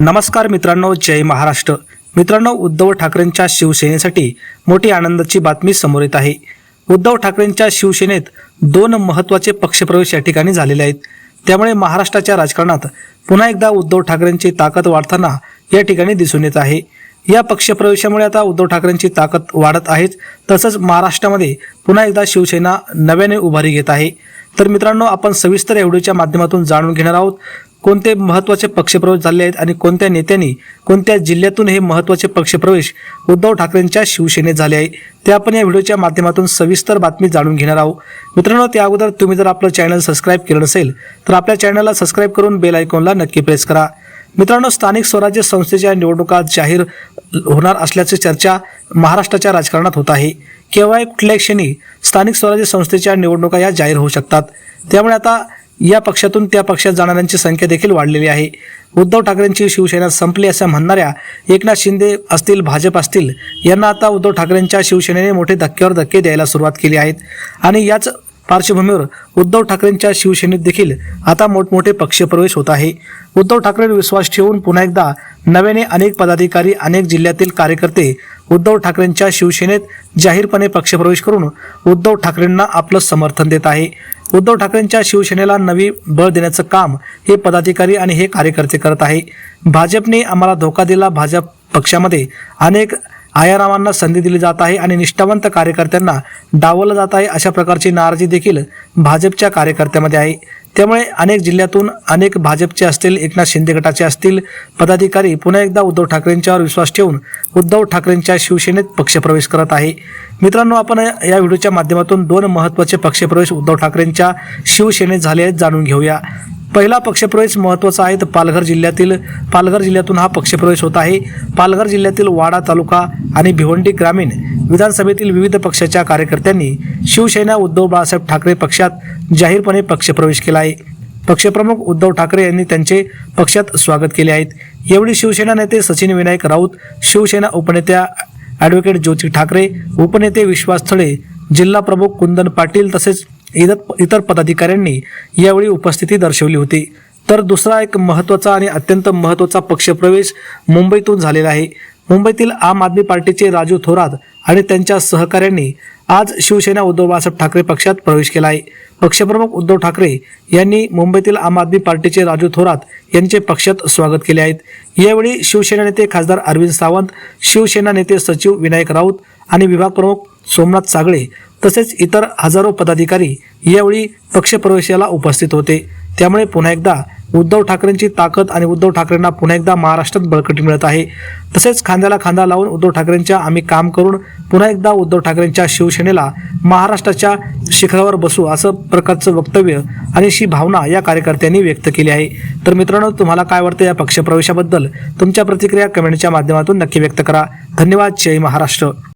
नमस्कार मित्रांनो जय महाराष्ट्र. मित्रांनो उद्धव ठाकरेंच्या शिवसेनेसाठी मोठी आनंदाची बातमी समोर येत आहे. उद्धव ठाकरेंच्या शिवसेनेत दोन महत्त्वाचे पक्षप्रवेश या ठिकाणी झालेले आहेत. त्यामुळे महाराष्ट्राच्या राजकारणात पुन्हा एकदा उद्धव ठाकरेंची ताकद वाढताना या ठिकाणी दिसून येत आहे. या पक्षप्रवेशामुळे आता उद्धव ठाकरेंची ताकद वाढत आहेच. तसंच महाराष्ट्रामध्ये पुन्हा एकदा शिवसेना नव्याने उभारी घेत आहे. तर मित्रांनो आपण सविस्तर या व्हिडिओच्या माध्यमातून जाणून घेणार आहोत. कोणते महत्त्वाचे पक्षप्रवेश झाले आहेत आणि कोणत्या नेत्यांनी कोणत्या जिल्ह्यातून हे महत्त्वाचे पक्षप्रवेश उद्धव ठाकरेंच्या शिवसेनेत झाले आहे? ते आपण या व्हिडिओच्या माध्यमातून सविस्तर बातमी जाणून घेणार आहोत. मित्रांनो त्या अगोदर तुम्ही जर आपलं चॅनल सबस्क्राईब केलं नसेल तर आपल्या चॅनलला सबस्क्राईब करून बेल आयकॉनला नक्की प्रेस करा. मित्रांनो स्थानिक स्वराज्य संस्थेच्या निवडणुका जाहीर होणार असल्याची चर्चा महाराष्ट्राच्या राजकारणात होत आहे. केव्हाही कुठल्याही क्षणी स्थानिक स्वराज्य संस्थेच्या निवडणुका या जाहीर होऊ शकतात. त्यामुळे आता या पक्षातून त्या पक्षात जाणाऱ्यांची संख्या देखील वाढलेली आहे. उद्धव ठाकरेंची शिवसेना संपली असं म्हणणाऱ्या एकनाथ शिंदे असतील भाजप असतील यांना आता उद्धव ठाकरेंच्या शिवसेनेने मोठे धक्क्यावर धक्के द्यायला सुरुवात केली आहेत. आणि याच पार्श्वभूमीवर उद्धव ठाकरेंच्या शिवसेनेत देखील आता मोठमोठे पक्षप्रवेश होत आहे. उद्धव ठाकरेंवर विश्वास ठेवून पुन्हा एकदा नव्याने अनेक पदाधिकारी अनेक जिल्ह्यातील कार्यकर्ते उद्धव ठाकरेंच्या शिवसेनेत जाहीरपणे पक्षप्रवेश करून उद्धव ठाकरेंना आपलं समर्थन देत आहे. उद्धव ठाकरेंच्या शिवसेनेला नवी बळ देण्याचं काम हे पदाधिकारी आणि हे कार्यकर्ते करत आहे. भाजपने आम्हाला धोका दिला भाजप पक्षामध्ये अनेक आयारामांना संधी दिली जात आहे आणि निष्ठावंत कार्यकर्त्यांना डावलं जात आहे अशा प्रकारची नाराजी देखील भाजपच्या कार्यकर्त्यामध्ये आहे. त्यामुळे अनेक जिल्ह्यातून अनेक भाजपचे असतील एकनाथ शिंदे गटाचे असतील पदाधिकारी पुन्हा एकदा उद्धव ठाकरेंच्यावर विश्वास ठेवून उद्धव ठाकरेंच्या शिवसेनेत पक्षप्रवेश करत आहे. मित्रांनो आपण या व्हिडिओच्या माध्यमातून दोन महत्त्वाचे पक्षप्रवेश उद्धव ठाकरेंच्या शिवसेनेत झाले आहेत जाणून घेऊया. पहिला पक्षप्रवेश महत्त्वाचा आहे तर पालघर जिल्ह्यातील पालघर जिल्ह्यातून हा पक्षप्रवेश होत आहे. पालघर जिल्ह्यातील वाडा तालुका आणि भिवंडी ग्रामीण विधानसभेतील विविध पक्षाच्या कार्यकर्त्यांनी शिवसेना उद्धव बाळासाहेब ठाकरे पक्षात जाहीरपणे पक्षप्रवेश केला आहे. पक्षप्रमुख उद्धव ठाकरे यांनी त्यांचे पक्षात स्वागत केले आहेत यावेळी शिवसेना नेते सचिन विनायक राऊत शिवसेना उपनेत्या ॲडव्होकेट ज्योती ठाकरे उपनेते विश्वास थळे जिल्हा प्रमुख कुंदन पाटील तसेच इतर इतर पदाधिकाऱ्यांनी यावेळी उपस्थिती दर्शवली होती. तर दुसरा एक महत्त्वाचा आणि अत्यंत महत्त्वाचा पक्षप्रवेश मुंबईतून झालेला आहे. मुंबईतील आम आदमी पार्टीचे राजू थोरात आणि त्यांच्या सहकाऱ्यांनी आज शिवसेना उद्धव बाळासाहेब ठाकरे पक्षात प्रवेश केला आहे पक्षप्रमुख उद्धव ठाकरे यांनी मुंबईतील आम आदमी पार्टीचे राजू थोरात यांचे पक्षात स्वागत केले आहेत यावेळी शिवसेना नेते खासदार अरविंद सावंत शिवसेना नेते सचिव विनायक राऊत आणि विभाग प्रमुख सोमनाथ सागळे तसेच इतर हजारो पदाधिकारी यावेळी पक्षप्रवेशाला उपस्थित होते. त्यामुळे पुन्हा एकदा उद्धव ठाकरेंची ताकद आणि उद्धव ठाकरेंना पुन्हा एकदा महाराष्ट्रात बळकटी मिळत आहे. तसेच खांद्याला खांदा लावून उद्धव ठाकरेंच्या आम्ही काम करून पुन्हा एकदा उद्धव ठाकरेंच्या शिवसेनेला महाराष्ट्राच्या शिखरावर बसू असं प्रकारचं वक्तव्य आणि अशी भावना या कार्यकर्त्यांनी व्यक्त केली आहे. तर मित्रांनो तुम्हाला काय वाटतं या पक्षप्रवेशाबद्दल? तुमच्या प्रतिक्रिया कमेंटच्या माध्यमातून नक्की व्यक्त करा. धन्यवाद. जय महाराष्ट्र.